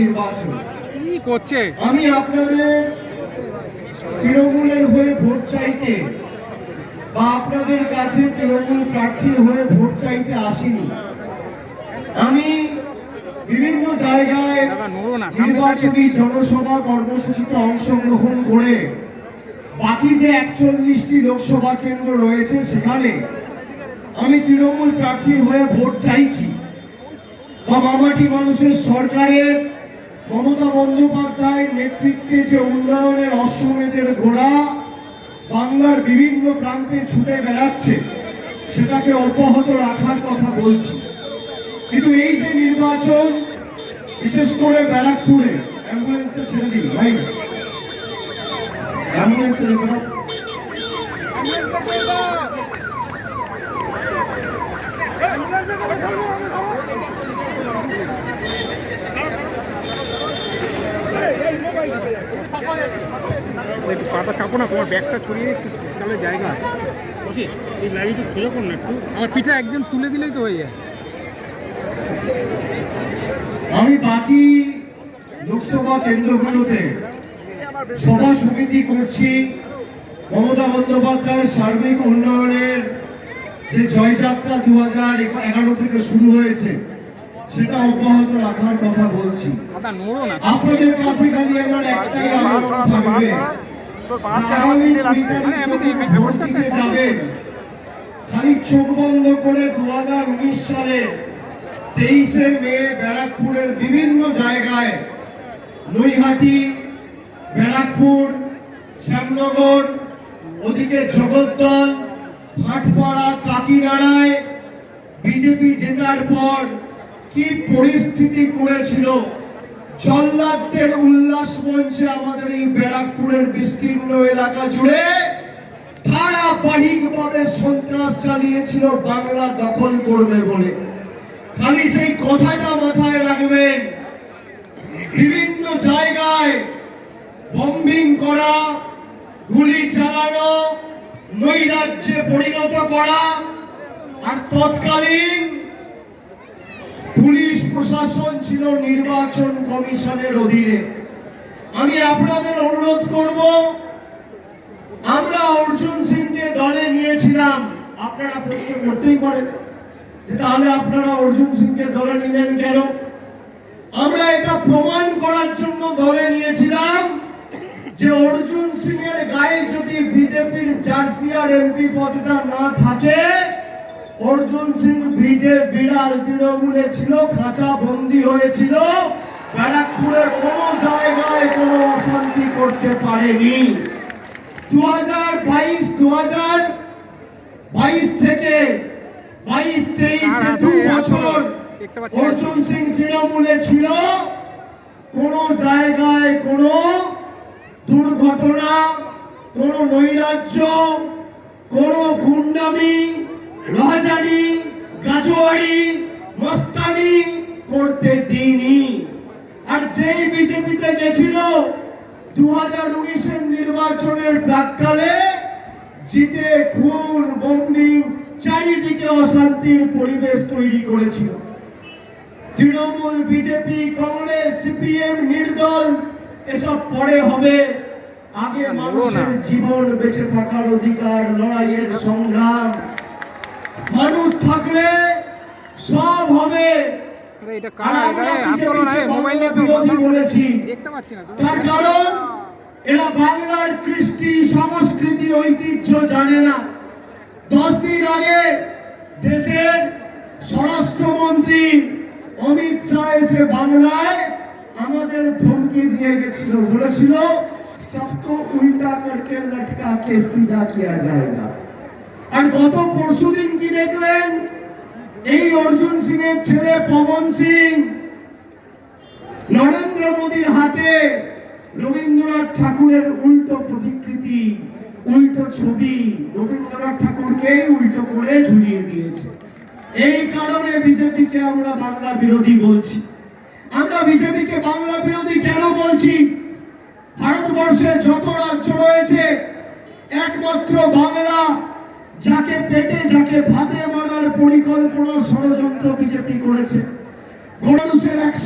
নির্বাচন। কি করছে? আমি আপনাদের তৃণমূলের হয়ে ভোট চাইতে বা আপনাদের কাছে তৃণমূল প্রার্থী হয়ে ভোট চাইতে আসিনি। আমি বিভিন্ন জায়গায় নির্বাচনী জনসভা কর্মসূচিতে অংশগ্রহণ করে বাকি যে একচল্লিশটি লোকসভা কেন্দ্র রয়েছে সেখানে আমি তৃণমূল প্রার্থী হয়ে ভোট চাইছি। বা মামাটি মানুষের সরকারের মমতা বন্দ্যোপাধ্যায়ের নেতৃত্বে যে উন্নয়নের অশ্বমেধের ঘোড়া বাংলার বিভিন্ন প্রান্তে ছুটে বেড়াচ্ছে, সেটাকে অব্যাহত রাখার কথা বলছি। কিন্তু এই যে নির্বাচন, বিশেষ করে ব্যারাকপুরে, অ্যাম্বুলেন্সটা ছেড়ে দিন ভাই অ্যাম্বুলেন্স ছেড়ে একটু পাটা চাপো না তোমার ব্যাগটা ছড়িয়ে একটু তাহলে জায়গা বসি এই লাইন একটু সোজা করুন একটু। আমার পিঠা একজন তুলে দিলেই তো হয়ে যায়। আমি বাকি লোকসভা কেন্দ্রগুলোতে সভা সমিতি করছি। মমতা বন্দ্যোপাধ্যায়ের সার্বিক উন্নয়নের যে জয়যাত্রা দু হাজার এগারো থেকে শুরু হয়েছে সেটা অব্যাহত রাখার কথা বলছি। আপনাদের কাছে খালি আমার একটাই আবেদন থাকবে। খালি চোখ বন্ধ করে দু হাজার উনিশ সালে তেইশে মে ব্যারাকপুরের বিভিন্ন জায়গায় নৈহাটি ব্যারাকপুর শ্যামনগর ওদিকে জগদ্দল ভাটপাড়া কাকিনাড়ায় বিজেপি জেতার পর কি পরিস্থিতি করেছিল? জল্লাদদের উল্লাস মঞ্চে আমাদের এই ব্যারাকপুরের বিস্তীর্ণ এলাকা জুড়ে ধারাবাহিকভাবে সন্ত্রাস চালিয়েছিল বাংলা দখল করবে বলে। খালি সেই কথাটা মাথায় রাখবেন। বিভিন্ন জায়গায় বম্বিং করা, গুলি চালানো, নৈরাজ্যে পরিণত করা, আর তৎকালীন পুলিশ প্রশাসন ছিল নির্বাচন কমিশনের অধীনে। আমি আপনাদের অনুরোধ করব, আমরা অর্জুন সিংকে দলে নিয়েছিলাম। আপনারা প্রশ্ন করতেই পারেন যে তাহলে আপনারা অর্জুন সিংকে দলে নিলেন কেন? আমরা এটা প্রমাণ করার জন্য দলে নিয়েছিলাম যে অর্জুন সিং এর গায়ে যদি বিজেপির জার্সি আর এমপি পদটা না থাকে অর্জুন সিং বিজে বিড়াল তৃণমূলে ছিল খাঁচা বন্দি হয়েছিল। ব্যারাকপুরের কোনো জায়গায় কোনো অশান্তি করতে পারেনি। দু হাজার বাইশ দু হাজার বাইশ থেকে বাইশ তেইশ আর যে হাতে দু বছর অর্জুন সিং তৃণমূলে ছিল। কোনো জায়গায় কোনো দুর্ঘটনা কোনো নৈরাজ্য কোনো গুন্ডামি রাজানি গাজোয়ারি মস্তানি করতে দিইনি। আর যেই বিজেপিতে গেছিল দু হাজার উনিশের নির্বাচনের প্রাককালে জিতে খুন বন্দি চারিদিকে অশান্তির পরিবেশ তৈরি করেছিল। তৃণমূল বিজেপি কংগ্রেস সিপিএম নির্দল এসব পরে হবে। আগে মানুষের জীবন বেঁচে থাকার অধিকার লড়াইয়ের সংগ্রাম থাকলে সব হবে। এটা মোবাইল তো বলেছি। তো তার কারণ এরা বাংলার কৃষ্টি সংস্কৃতি ঐতিহ্য জানে না। দশ দিন আগে দেশের স্বরাষ্ট্রমন্ত্রী অমিত শাহ এসে বাংলায় আমাদের ধমকি দিয়ে গেছিল বলেছিল সবকো উল্টা করকে লটকা কে সিধা কিয়া যায়গা আর গত পরশুদিন কি দেখলেন? এই অর্জুন সিং এর ছেলে পবন সিং নরেন্দ্র মোদীর হাতে রবীন্দ্রনাথ ঠাকুরের উল্টো প্রতিকৃতি, উল্টো ছবি। রবীন্দ্রনাথ ঠাকুরকেই উল্টো করে ঝুলিয়ে দিয়েছে। এই কারণে বিজেপিকে আমরা বাংলা বিরোধী বলছি। আমরা বিজেপিকে বাংলা বিরোধী কেন বলছি? ভারতবর্ষের যত রাজ্য রয়েছে, একমাত্র বাংলা যাকে পেটে যাকে ভাতে মারার পরিকল্পনা ষড়যন্ত্র বিজেপি করেছে। মানুষের একশো